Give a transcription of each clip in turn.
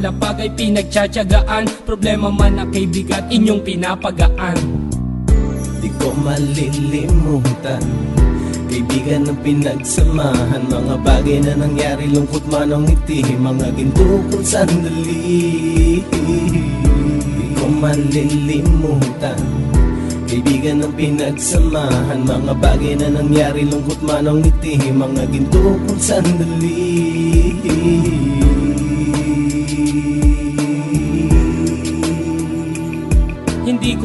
nakalapag ay pinagtsatsagaan. Problema man na kay bigat, inyong pinapagaan. Di ko malilimutan Kaibigan ng pinagsamahan. Mga bagay na nangyari Lungkot man ang ngiti. Mga ginto kong sandali. Di ko malilimutan Kaibigan ng pinagsamahan. Mga bagay na nangyari Lungkot man ang ngiti. Mga ginto kong sandali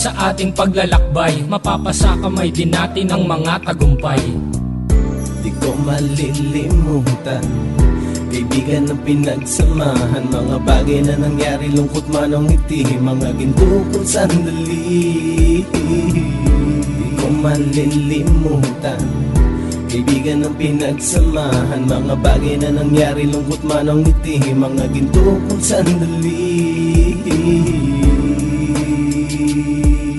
sa ating paglalakbay. Mapapasa kamay din natin ang mga tagumpay. Di ko malilimutan Kaibigan ng pinagsamahan. Mga bagay na nangyari Lungkot man ang ngiti. Mga ginto kong sandali. Di ko malilimutan Kaibigan ng pinagsamahan. Mga bagay na nangyari Lungkot man ang ngiti. Mga ginto kong sandali You.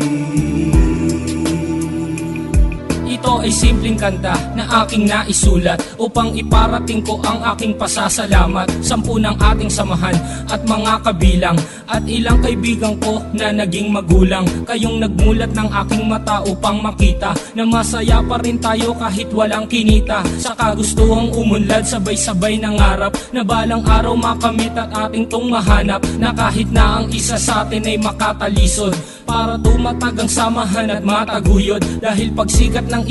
Ito ay simpleng kanta na aking naisulat Upang iparating ko ang aking pasasalamat. Sampu ng ating samahan at mga kabilang At ilang kaibigan ko na naging magulang. Kayong nagmulat ng aking mata upang makita Na masaya pa rin tayo kahit walang kinita. Sa kagustuhang umunlad sabay-sabay ng harap Na balang araw makamit at ating tong mahanap Na kahit na ang isa sa atin ay makatalisod. Para tumatag ang samahan at mataguyod Dahil pagsikat ng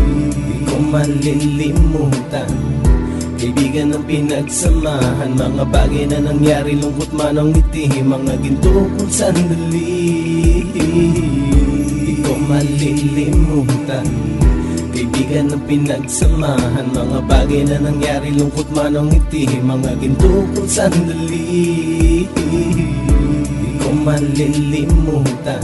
malilimutan Kaibigan ng pinagsamahan Mga bagay na nangyari Lungkot man ang ngiti Mga ginto kong sandali Di ko malilimutan. Kaibigan ng pinagsamahan Mga bagay na nangyari Lungkot man ang ngiti Mga ginto kong sandali Di ko malilimutan